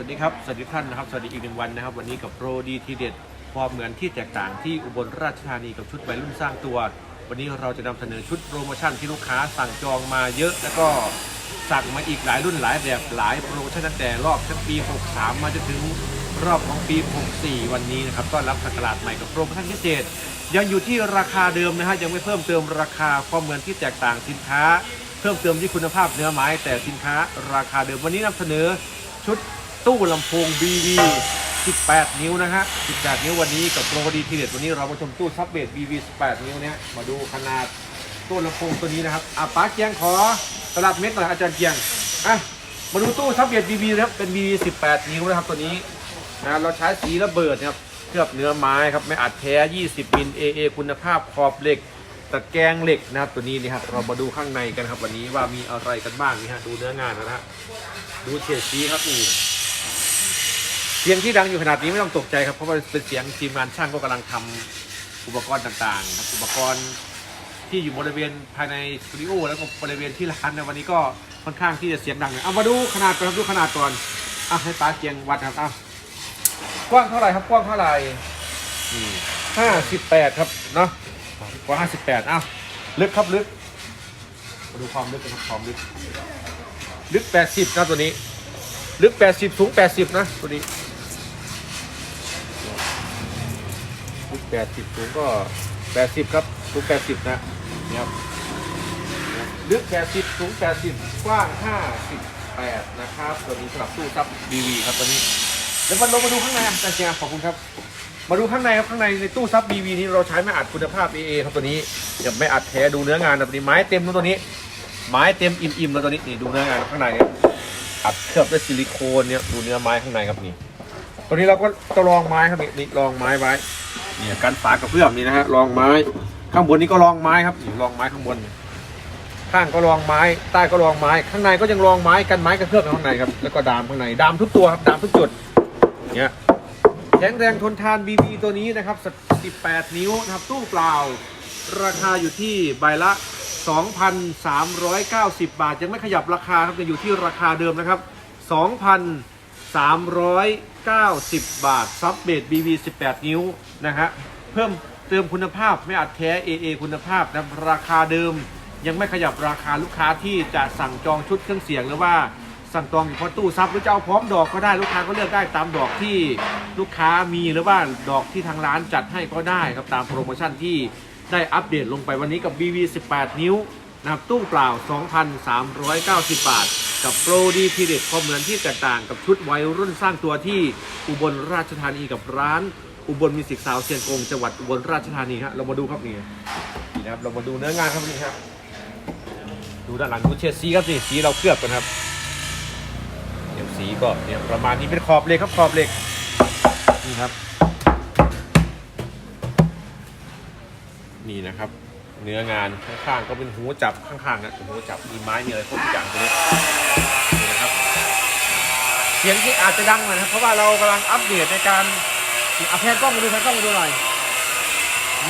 วัสดีครับ สวัสดีท่านนะครับ สวัสดีอีกหนึ่งวันนะครับ วันนี้กับโปรดีทีเด็ดความเหมือนที่แตกต่างที่อุบลราชธานีกับชุดวัยรุ่นสร้างตัว วันนี้เราจะนำเสนอชุดโปรโมชั่นที่ลูกค้าสั่งจองมาเยอะ แล้วก็สั่งมาอีกหลายรุ่นหลายแบบหลายโปรโมชั่นตั้งแต่รอบชั้นปี 63 มาจนถึงรอบของปี 64 วันนี้นะครับต้อนรับสักราชใหม่กับโปรโมชั่นพิเศษ ยังอยู่ที่ราคาเดิมนะฮะ ยังไม่เพิ่มเติมราคาความเหมือนที่แตกต่างสินค้า เพิ่มเติมที่คุณภาพเนื้อไม้แต่สินค้าราคาเดิมวันนี้นำเสนอชุด ตู้ลำโพง BV 18 นิ้วนะฮะ 18 นิ้ววันนี้กับโปรดีทีเด็ดวันนี้เรามาชมตู้ซับเบส BV 18 นิ้วเนี่ยมาดูขนาดตู้ลำโพงตัวนี้นะครับอะป้าเกียงขอตลับเม็ดหน่อยอาจารย์เกียงอะมาดูตู้ซับเบส BV นะครับเป็น BV 18 นิ้วนะครับตัวนี้นะเราใช้สีระเบิดนะครับเคลือบเนื้อไม้ครับไม่อัดแท้ 20 มิล AA คุณภาพขอบเหล็กตะแกรงเหล็กนะครับตัวนี้นี่ครับเรามาดูข้างในกันครับวันนี้ว่ามีอะไรกันบ้างนี่ฮะดูเนื้องานนะฮะดูเฉดสีครับนี่ เสียงที่ดังอยู่ขนาดนี้ไม่ต้องตกใจครับเพราะว่าเป็นเสียงทีมงานช่างก็กำลังทำอุปกรณ์ต่างๆครับอุปกรณ์ที่อยู่บริเวณภายในสตูดิโอแล้วก็บริเวณที่ร้านในวันนี้ก็ค่อนข้างที่จะเสียงดังเลยเอามาดูขนาดก่อนครับดูขนาดก่อนอะให้ป้าเกียงวัดครับอะกว้างเท่าไหร่ครับกว้างเท่าไหร่ห้าสิบแปดครับเนาะกว่า58อ้าวลึกครับลึกมาดูความลึกกันครับความลึก ลึก80นะตัวนี้ ลึก80สูง80นะตัวนี้ ลึก80สูงก็80ครับสูง80นะนี่ครับลึก80สูง80กว้าง58นะครับตัวนี้สำหรับตู้ซับ BV ครับตัวนี้เดี๋ยวมาลงมาดูข้างในอะอาจารย์ขอบคุณครับ มาดูข้างในครับข้างในในตู้ซับ BV นี้เราใช้ไม้อัดคุณภาพ AA ครับตัวนี้เดี๋ยวไม่อัดแท้ดูเนื้องานนะตัวนี้ไม้เต็มตัวนี้ ไม้เต็มอิ่มๆแล้วตัวนี้นี่ดูเนื้องานข้างในเนี่ยอัดเคลือบด้วยซิลิโคนเนี่ยดูเนื้อไม้ข้างในครับนี่ตัวนี้เราก็จะรองไม้ครับนี่นี่รองไม้ไว้ เนี่ยกันฝากระเพื่อมนี่นะฮะรองไม้ ข้างบนนี้ก็รองไม้ครับนี่รองไม้ข้างบน ข้างก็รองไม้ ใต้ก็รองไม้ ข้างในก็ยังรองไม้กันไม้กระเพื่อมข้างในครับแล้วก็ดามข้างในดามทุกตัวครับดามทุกจุดเนี่ยแข็งแรงทนทาน BB ตัวนี้นะครับ 18 นิ้วนะครับตู้เปล่า ราคาอยู่ที่ใบละ 2,390 บาท ยังไม่ขยับราคาครับยังอยู่ที่ราคาเดิมนะครับ 390 บาท ซับเบด BB 18 นิ้วนะฮะ เพิ่มเติมคุณภาพไม่อัดแท้ AA คุณภาพนะราคาเดิม ยังไม่ขยับราคาลูกค้าที่จะสั่งจองชุดเครื่องเสียงหรือว่าสั่งจองอยู่พราะตู้ซับหรือจะเอาพร้อมดอกก็ได้ลูกค้าก็เลือกได้ตามดอกที่ลูกค้ามีหรือว่าดอกที่ทางร้านจัดให้ก็ได้ครับตามโปรโมชั่นที่ได้อัปเดตลงไปวันนี้กับ BV 18 นิ้วนะครับตู้เปล่า 2,390 บาท กับโปรดีทีเด็ดความเหมือนที่แตกต่างกับชุดวัยรุ่นสร้างตัวที่อุบลราชธานีกับร้านอุบลมิวสิกซาวเซียนกงจังหวัดอุบลราชธานีครับเรามาดูครับนี่นี่นะครับเรามาดูเนื้องานครับนี่ครับดูด้านหลังดูเชดสีครับนี่สีเราเคลือบกันครับเดี๋ยวสีก็เนี่ยประมาณนี้เป็นขอบเหล็กครับขอบเหล็กนี่ครับ นี่นะครับ เนื้องานข้างๆก็เป็นหูจับข้างๆนะหูจับมีไม้มีอะไรครบทุกอย่างตรงนี้ เสียงที่อาจจะดังหน่อยนะครับเพราะว่าเรากำลังอัปเดตในการเอาแพนกล้องมาดูแพนกล้องมาดูหน่อย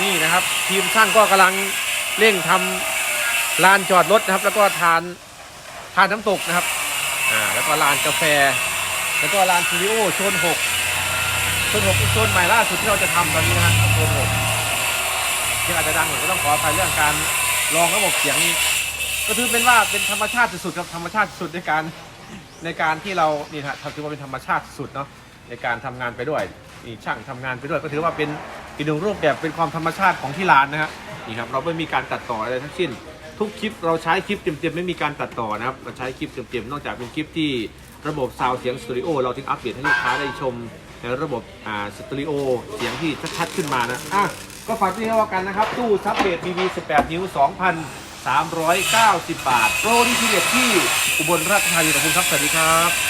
นี่นะครับ ทีมช่างก็กำลังเร่งทำลานจอดรถนะครับ แล้วก็ทานทานน้ำตกนะครับอ่าแล้วก็ลานกาแฟ แล้วก็ลานสตูดิโอโซนหกโซนหกเป็นโซนใหม่ล่าสุดที่เราจะทำตอนนี้นะฮะโซนหกที่อาจจะดังหน่อยก็ต้องขออภัยเรื่องการลองระบบเสียง ก็ถือเป็นว่าเป็นธรรมชาติสุดๆครับธรรมชาติสุดในการ ในการที่เรานี่ฮะถือว่าเป็นธรรมชาติสุดเนาะในการทำงานไปด้วยนี่ช่างทำงานไปด้วยก็ถือว่าเป็นอีกหนึ่งรูปแบบเป็นความธรรมชาติของที่ร้านนะฮะนี่ครับเราไม่มีการตัดต่ออะไรทั้งสิ้น ทุกคลิปเราใช้คลิปเต็มๆไม่มีการตัดต่อนะครับเราใช้คลิปเต็มๆนอกจากเป็นคลิปที่ระบบซาวเสียงสตูดิโอเราถึงอัปเดตให้ลูกค้าได้ชมในระบบอ่าสตูดิโอเสียงที่ชัดๆขึ้นมานะอะก็ฝากที่เท่ากันนะครับ ตู้ซับเบส BB 18 นิ้ว 390 บาท โปรดีทีเด็ดที่อุบลราชธานีขอบคุณครับ สวัสดีครับ